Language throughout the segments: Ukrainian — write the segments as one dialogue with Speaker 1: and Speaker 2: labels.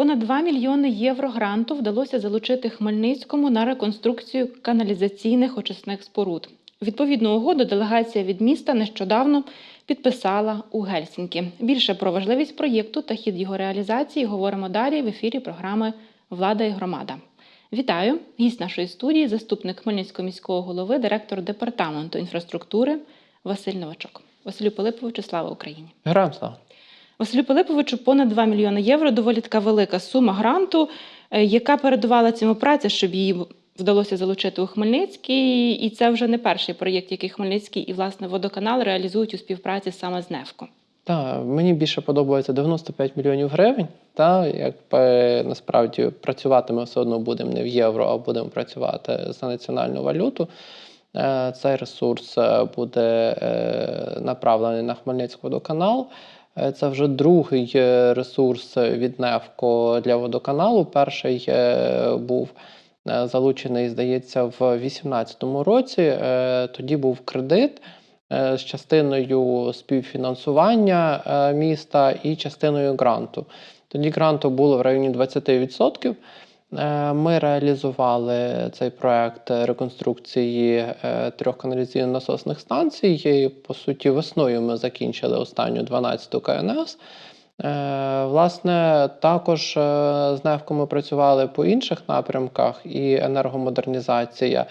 Speaker 1: Понад 2 мільйони євро гранту вдалося залучити Хмельницькому на реконструкцію каналізаційних очисних споруд. Відповідну угоду делегація від міста нещодавно підписала у Гельсінкі. Більше про важливість проєкту та хід його реалізації говоримо далі в ефірі програми Влада і громада. Вітаю! Гість нашої студії, заступник Хмельницького міського голови, директор департаменту інфраструктури Василь Новачок. Василю Пилиповичу, слава Україні!
Speaker 2: Героям слава.
Speaker 1: Василю Пилиповичу понад 2 мільйони євро. Доволі така велика сума гранту, е, яка передувала цьому праці, щоб її вдалося залучити у Хмельницький. І це вже не перший проєкт, який Хмельницький і власне водоканал реалізують у співпраці саме з НЕФКО.
Speaker 2: Так, мені більше подобається 95 мільйонів гривень. Та як е, насправді працювати ми все одно будемо не в євро, а будемо працювати за національну валюту. Е, Цей ресурс буде направлений на Хмельницький водоканал. Е, Це вже другий е, ресурс від НЕФКО для водоканалу. Перший е, був залучений, здається, в 2018 році. Тоді був кредит з частиною співфінансування міста і частиною гранту. Тоді гранту було в районі 20%. Е, Ми реалізували цей проект реконструкції е, трьох каналізаційно-насосних станцій. І, По суті, весною ми закінчили останню 12-ту КНС. Е, Власне, також з НЕФКО ми працювали по інших напрямках і енергомодернізація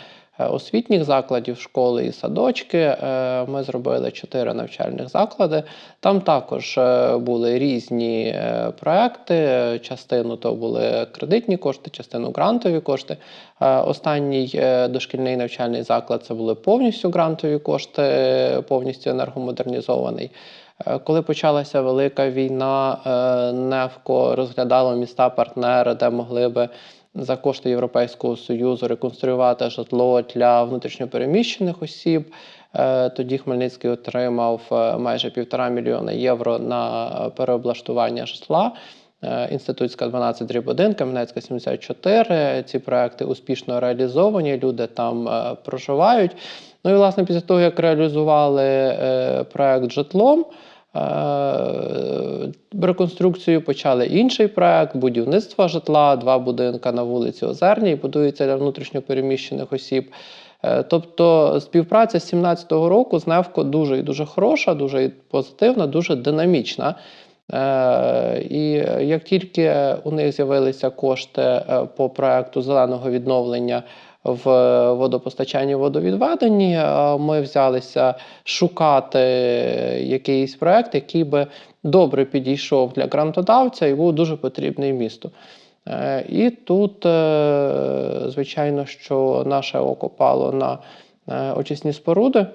Speaker 2: освітніх закладів, школи і садочки. Е, Ми зробили чотири навчальних заклади. Там також е, були різні е, проекти. Частину то були кредитні кошти, частину грантові кошти. Е, Останній е, дошкільний навчальний заклад це були повністю грантові кошти, е, повністю енергомодернізований. Е, Коли почалася велика війна, е, НЕФКО розглядало міста-партнери, де могли би за кошти Європейського Союзу реконструювати житло для внутрішньопереміщених осіб. Е, Тоді Хмельницький отримав е, майже півтора мільйона євро на переоблаштування житла. Е, Інститутська 12 дріб 1, Кам'янецька 74. Ці проекти успішно реалізовані, люди там проживають. Ну і власне після того, як реалізували проект житлом, реконструкцію почали інший проект будівництва житла, два будинка на вулиці Озерній, будуються для внутрішньопереміщених осіб. Е, Тобто співпраця з 2017 року з НЕВКО дуже і дуже хороша, дуже позитивна, дуже динамічна. Е, І як тільки у них з'явилися кошти е, по проекту зеленого відновлення в водопостачанні водовідведенні, е, ми взялися шукати якийсь проект, який би добре підійшов для грантодавця і був дуже потрібний місту. Е, І тут, е, звичайно, що наше око пало на е, очисні споруди,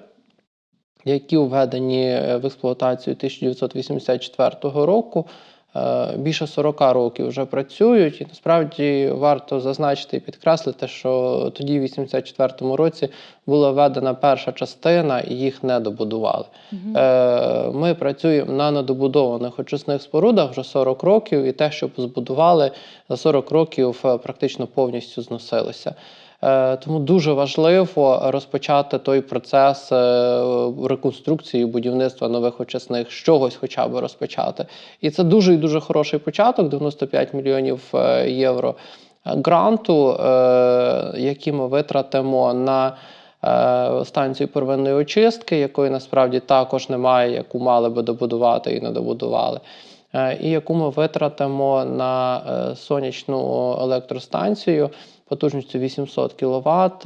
Speaker 2: які введені е, в експлуатацію 1984 року. Е, Більше 40 років вже працюють, і насправді варто зазначити і підкреслити, що тоді, в 84-му році, була введена перша частина, і їх не добудували. Е, Ми працюємо на недобудованих очисних спорудах вже 40 років, і те, що збудували за 40 років, е, практично повністю зносилося. Е, Тому дуже важливо розпочати той процес е, реконструкції будівництва нових очисних, з чогось хоча б розпочати. І це дуже і дуже хороший початок 95 мільйонів е, євро гранту, які ми витратимо на станцію первинної очистки, якої насправді також немає, яку мали би добудувати і не добудували. Е, І яку ми витратимо на е, сонячну електростанцію потужністю 800 кВт,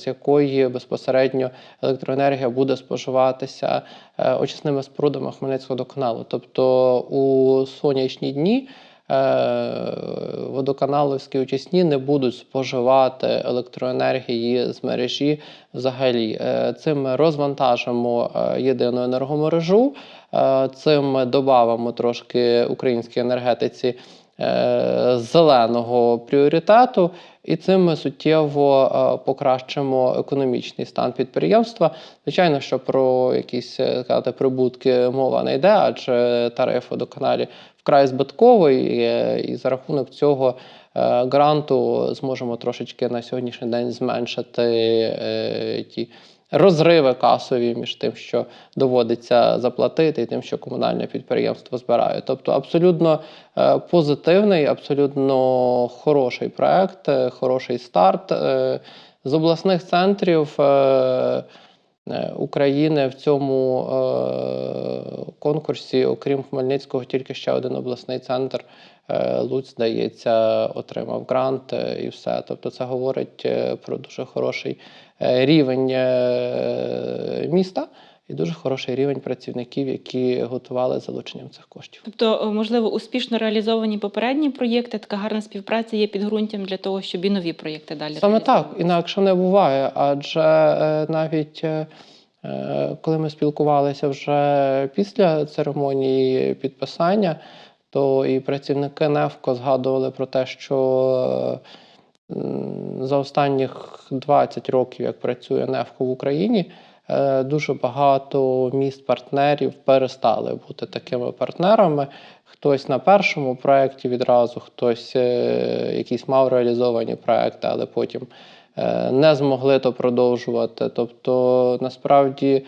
Speaker 2: з якої безпосередньо електроенергія буде споживатися е, очисними спорудами Хмельницького водоканалу. Тобто у сонячні дні е, водоканаловські очисні не будуть споживати електроенергії з мережі взагалі. Е, Цим ми розвантажимо е, єдину енергомережу, е, цим ми додамо трошки українській енергетиці е, зеленого пріоритету, і цим ми суттєво е, покращимо економічний стан підприємства. Звичайно, що про якісь е, сказати, прибутки мова не йде, адже тариф водоканалі вкрай збитковий, е, і за рахунок цього е, гранту зможемо трошечки на сьогоднішній день зменшити е, ті розриви касові між тим, що доводиться заплатити, і тим, що комунальне підприємство збирає. Тобто абсолютно е, позитивний, абсолютно хороший проект, е, хороший старт. Е, З обласних центрів України в цьому е, конкурсі, окрім Хмельницького, тільки ще один обласний центр е, Луць, здається, отримав грант е, і все. Тобто, це говорить про дуже хороший рівень е, міста і дуже хороший рівень працівників, які готували залученням цих коштів.
Speaker 1: Тобто, е, можливо, успішно реалізовані попередні проєкти, така гарна співпраця є підґрунтям для того, щоб і нові проєкти далі
Speaker 2: Саме так, інакше не буває. Адже е, навіть е, е, коли ми спілкувалися вже після церемонії підписання, то і працівники НЕФКО згадували про те, що е, за останніх 20 років, як працює НЕФКО в Україні, е, дуже багато міст-партнерів перестали бути такими партнерами. Хтось на першому проєкті відразу, хтось е, якісь мав реалізовані проекти, але потім е, не змогли то продовжувати. Тобто, насправді,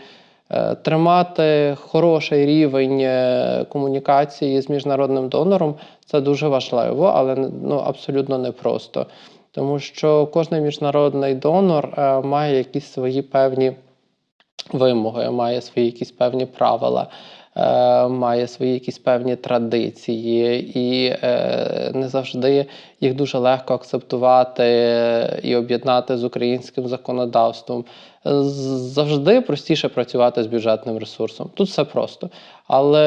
Speaker 2: тримати хороший рівень комунікації з міжнародним донором це дуже важливо, але ну, абсолютно непросто. Тому що кожен міжнародний донор е, має якісь свої певні вимоги, має свої якісь певні правила, має свої якісь певні традиції, і е, не завжди їх дуже легко акцептувати і об'єднати з українським законодавством. Завжди простіше працювати з бюджетним ресурсом. Тут все просто. Але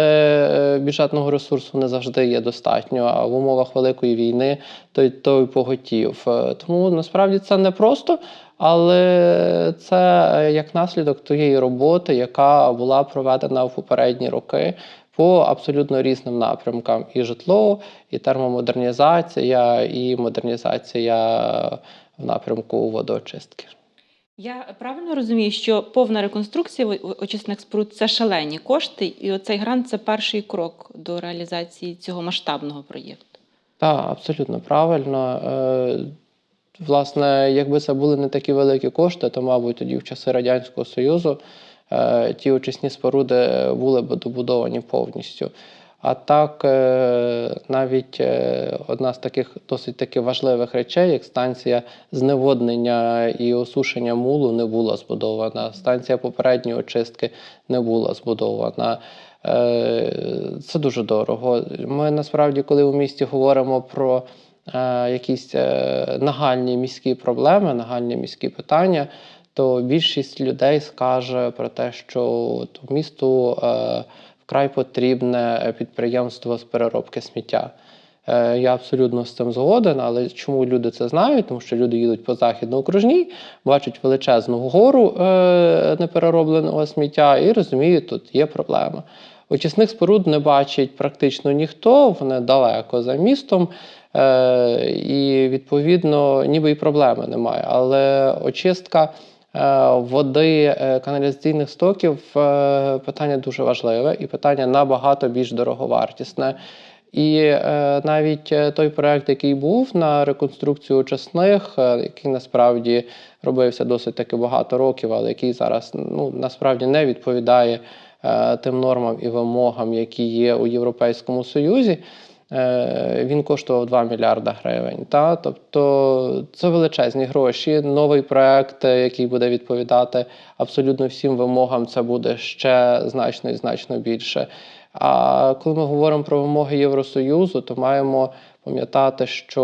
Speaker 2: е, бюджетного ресурсу не завжди є достатньо. А в умовах великої війни той, той поготів. Е, Тому насправді це не просто, але це е, як наслідок тієї роботи, яка була проведена в попередні роки по абсолютно різним напрямкам: і житло, і термомодернізація, і модернізація в напрямку водоочистки.
Speaker 1: Я правильно розумію, що повна реконструкція очисних споруд це шалені кошти, і оцей грант це перший крок до реалізації цього масштабного проєкту.
Speaker 2: Так, абсолютно правильно. Власне, якби це були не такі великі кошти, то, мабуть, тоді в часи Радянського Союзу е, ті очисні споруди були б добудовані повністю. А так, е, навіть е, одна з таких досить таки важливих речей, як станція зневоднення і осушення мулу, не була збудована. Станція попередньої очистки не була збудована. Це дуже дорого. Ми насправді, коли у місті говоримо про якісь е, нагальні міські проблеми, нагальні міські питання, то більшість людей скаже про те, що місту е, вкрай потрібне підприємство з переробки сміття. Е, Я абсолютно з цим згоден, але чому люди це знають? Тому що люди їдуть по західно-окружній, бачать величезну гору е, непереробленого сміття і розуміють, тут є проблема. Очисних споруд не бачить практично ніхто, вони далеко за містом, е, і відповідно ніби і проблеми немає. Але очистка е, води е, каналізаційних стоків е, питання дуже важливе і питання набагато більш дороговартісне. І е, навіть е, той проект, який був на реконструкцію очисних, е, який насправді робився досить таки багато років, але який зараз ну, насправді не відповідає е, тим нормам і вимогам, які є у Європейському Союзі. Е, Він коштував 2 мільярда гривень. Та? Тобто це величезні гроші. Новий проект, е, який буде відповідати абсолютно всім вимогам, це буде ще значно і значно більше. А коли ми говоримо про вимоги Євросоюзу, то маємо пам'ятати, що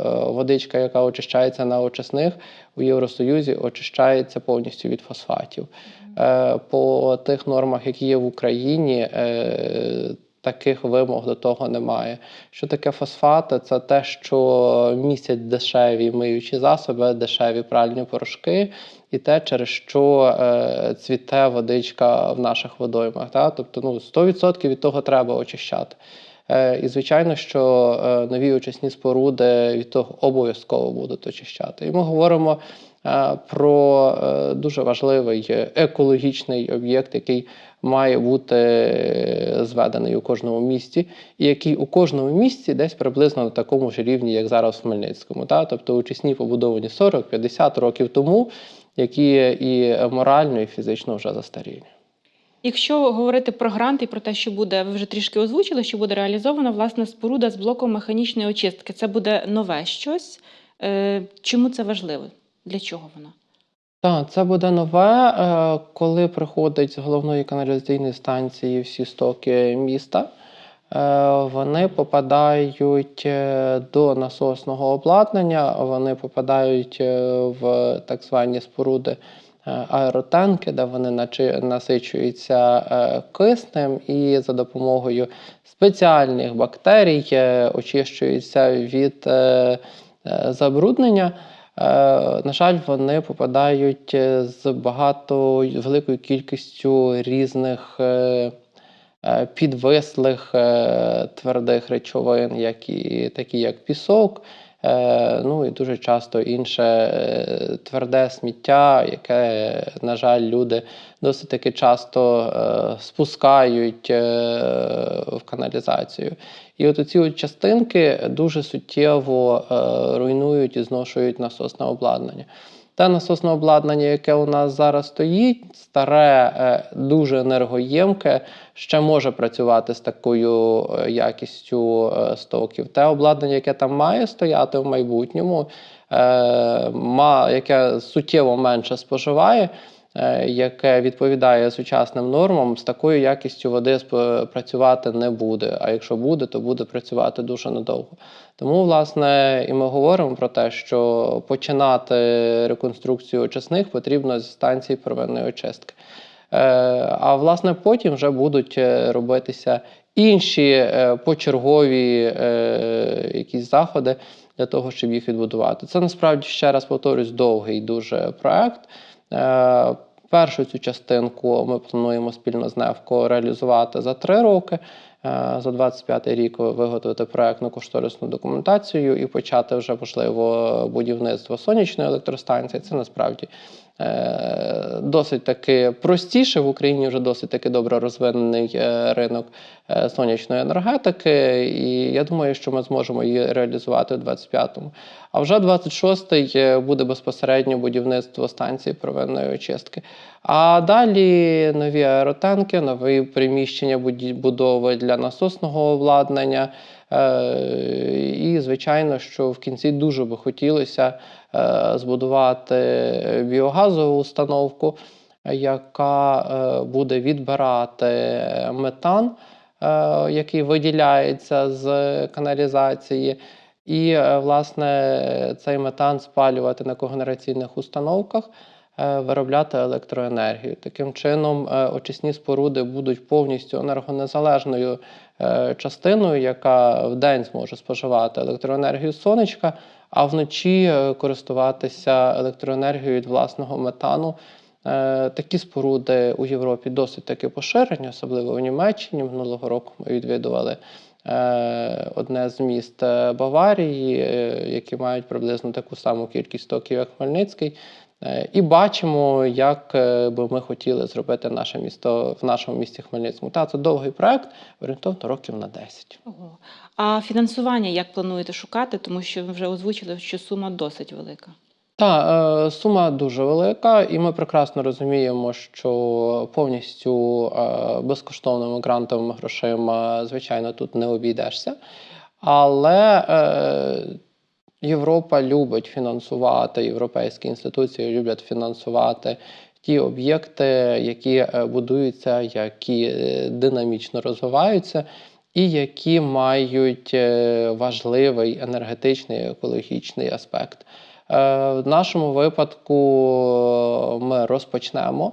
Speaker 2: е, водичка, яка очищається на очисних, у Євросоюзі очищається повністю від фосфатів. По тих нормах, які є в Україні, таких вимог до того немає. Що таке фосфати? Це те, що містять дешеві миючі засоби, дешеві пральні порошки, і те, через що е, цвіте водичка в наших водоймах. Та? Тобто ну, 100% від того треба очищати. Е, і звичайно, що е, нові очисні споруди від того обов'язково будуть очищати. І ми говоримо про е, дуже важливий е, екологічний об'єкт, який має бути е, зведений у кожному місті, і який у кожному місті десь приблизно на такому ж рівні, як зараз в Хмельницькому. Та? Тобто очисні побудовані 40-50 років тому. які і морально, і фізично вже застарілі.
Speaker 1: Якщо говорити про грант і про те, що буде, ви вже трішки озвучили, що буде реалізована власне споруда з блоком механічної очистки. Це буде нове щось. Е, Чому це важливо? Для чого воно?
Speaker 2: Так, це буде нове, е, коли приходить з головної каналізаційної станції всі стоки міста. е, Вони попадають е, до насосного обладнання, вони попадають в так звані споруди аеротанки, де вони насичуються киснем і за допомогою спеціальних бактерій очищуються від забруднення. Е, На жаль, вони попадають е, з багато великою кількістю різних е, підвислих твердих речовин, які такі як пісок, ну і дуже часто інше е, тверде сміття, яке, на жаль, люди досить таки часто е, спускають е, в каналізацію. І от ці частинки дуже суттєво е, руйнують і зношують насосне обладнання. Те насосне обладнання, яке у нас зараз стоїть, старе, е, дуже енергоємке, ще може працювати з такою е, якістю е, стоків. Те обладнання, яке там має стояти в майбутньому, яке суттєво менше споживає, яке відповідає сучасним нормам, з такою якістю води працювати не буде. А якщо буде, то буде працювати дуже недовго. Тому, власне, і ми говоримо про те, що починати реконструкцію очисних потрібно зі станції первинної очистки. Е, А власне потім вже будуть е, робитися інші е, почергові е, якісь заходи для того, щоб їх відбудувати. Це насправді ще раз повторюсь, довгий дуже проект. Е, Першу цю частинку ми плануємо спільно з НЕВКО реалізувати за три роки. Е, За 25 рік виготовити проектну кошторисну документацію і почати вже можливо будівництво сонячної електростанції. Це насправді е, досить таки простіше в Україні вже досить таки добре розвинений е, ринок сонячної енергетики. І я думаю, що ми зможемо її реалізувати у 25-му. А вже 26-й е, буде безпосередньо будівництво станції первинної очистки. А далі нові аеротанки, нові приміщення будови для насосного обладнання. Е, І, звичайно, що в кінці дуже би хотілося е, збудувати біогазову установку, яка е, буде відбирати метан, який виділяється з каналізації. І, власне, цей метан спалювати на когенераційних установках, виробляти електроенергію. Таким чином, е, очисні споруди будуть повністю енергонезалежною е, частиною, яка вдень зможе споживати електроенергію сонечка, а вночі е, користуватися електроенергією від власного метану. Е, Такі споруди у Європі досить таки поширені, особливо в Німеччині. Минулого року ми відвідували е, одне з міст е, Баварії, е, які мають приблизно таку саму кількість стоків, як Хмельницький. Е, І бачимо, як е, би ми хотіли зробити наше місто в нашому місті Хмельницькому. Та це довгий проект, орієнтовно років на 10.
Speaker 1: Ого. А фінансування як плануєте шукати? Тому що ви вже озвучили, що сума досить велика.
Speaker 2: Та е, сума дуже велика, і ми прекрасно розуміємо, що повністю безкоштовними грантовими грошима, звичайно, тут не обійдешся. Але Європа любить фінансувати, європейські інституції люблять фінансувати ті об'єкти, які е, будуються, які е, динамічно розвиваються, і які мають е, важливий енергетичний екологічний аспект. В нашому випадку ми розпочнемо.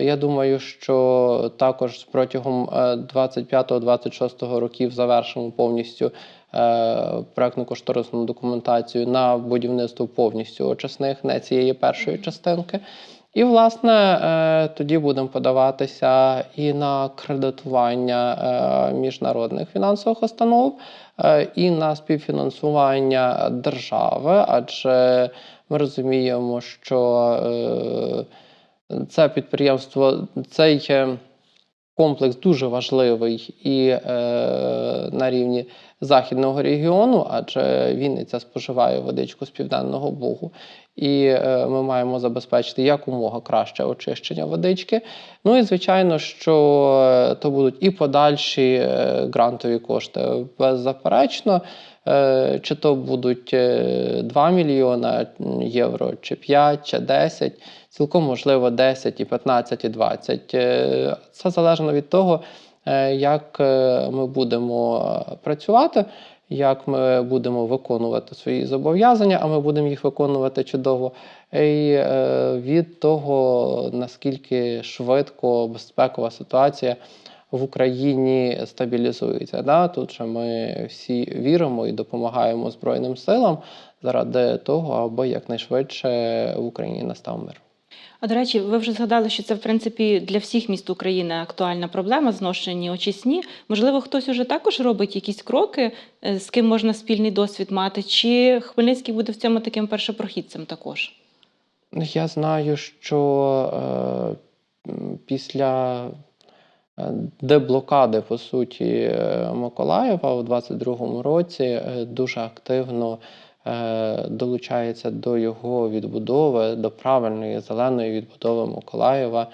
Speaker 2: Я думаю, що також протягом 25-26 років завершимо повністю е, проектну кошторисну документацію на будівництво повністю очисних, не цієї першої частинки. І, власне, е, тоді будемо подаватися і на кредитування е, міжнародних фінансових установ, і на співфінансування держави, адже ми розуміємо, що це підприємство, цей комплекс дуже важливий і е, на рівні західного регіону, адже Вінниця споживає водичку з південного Бугу. і е, ми маємо забезпечити якомога краще очищення водички. Ну і звичайно, що е, то будуть і подальші е, грантові кошти. Беззаперечно, чи то будуть е, 2 мільйона євро, чи 5, чи 10, цілком можливо 10, і 15, і 20. Е, Це залежно від того, е, як е, ми будемо е, працювати, як ми будемо виконувати свої зобов'язання, а ми будемо їх виконувати чудово, і е, від того, наскільки швидко безпекова ситуація в Україні стабілізується. Да? Тут же ми всі віримо і допомагаємо Збройним силам заради того, аби якнайшвидше в Україні настав мир.
Speaker 1: А до речі, ви вже згадали, що це в принципі для всіх міст України актуальна проблема зношені очисні. Можливо, хтось уже також робить якісь кроки, е, з ким можна спільний досвід мати, чи Хмельницький буде в цьому таким першопрохідцем також?
Speaker 2: Я знаю, що е, після деблокади, по суті, е, Миколаєва у 22-му році е, дуже активно е, долучається до його відбудови, до правильної зеленої відбудови Миколаєва,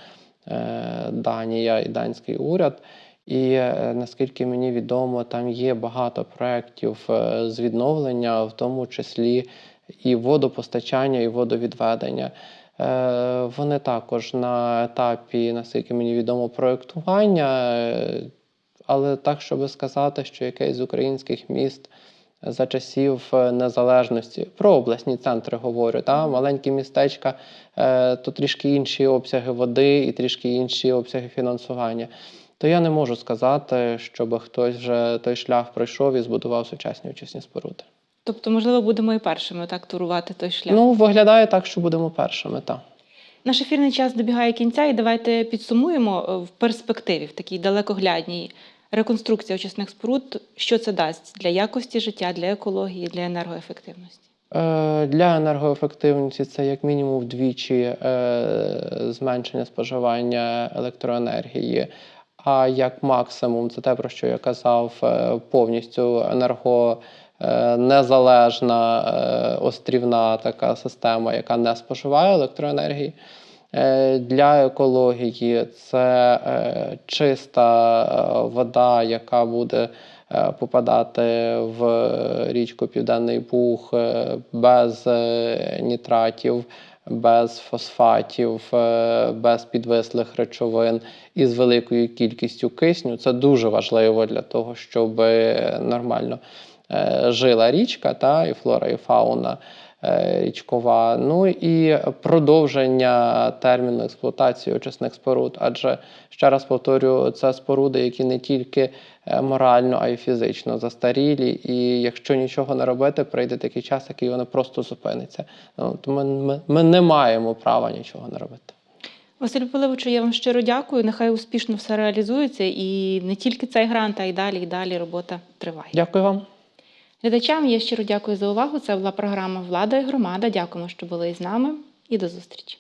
Speaker 2: е, Данія і данський уряд. І е, наскільки мені відомо, там є багато проєктів е, з відновлення, в тому числі і водопостачання, і водовідведення. Е, Вони також на етапі, наскільки мені відомо, проєктування, е, але так, щоб сказати, що якесь з українських міст за часів е, незалежності, про обласні центри говорю, та, маленькі містечка, то трішки інші обсяги води і трішки інші обсяги фінансування. То я не можу сказати, щоб хтось вже той шлях пройшов і збудував сучасні очисні споруди.
Speaker 1: Тобто, можливо, будемо і першими так турувати той шлях.
Speaker 2: Ну, виглядає так, що будемо першими, так.
Speaker 1: Наш ефірний час добігає кінця, і давайте підсумуємо е, в перспективі, в такій далекоглядній реконструкція очисних споруд, що це дасть для якості життя, для екології, для енергоефективності.
Speaker 2: Е, Для енергоефективності це як мінімум вдвічі е, зменшення споживання електроенергії. А як максимум, це те, про що я казав, повністю енерго. Е, Незалежна е, острівна така система, яка не споживає електроенергії. Е, Для екології це чиста вода, яка буде попадати в річку Південний Буг без нітратів, без фосфатів, без підвислих речовин і з великою кількістю кисню. Це дуже важливо для того, щоб нормально жила річка, та, і флора, і фауна е, річкова. Ну і продовження терміну експлуатації очисних споруд. Адже ще раз повторюю, це споруди, які не тільки е, морально, а й фізично застарілі. І якщо нічого не робити, прийде такий час, який воно просто зупиниться. Ну, ми, ми, ми не маємо права нічого не робити.
Speaker 1: Василь Пилиповичу, я вам щиро дякую. Нехай успішно все реалізується, і не тільки цей грант, а й далі, і далі робота триває.
Speaker 2: Дякую вам.
Speaker 1: Глядачам я щиро дякую за увагу. Це була програма Влада і громада. Дякуємо, що були із нами, і до зустрічі.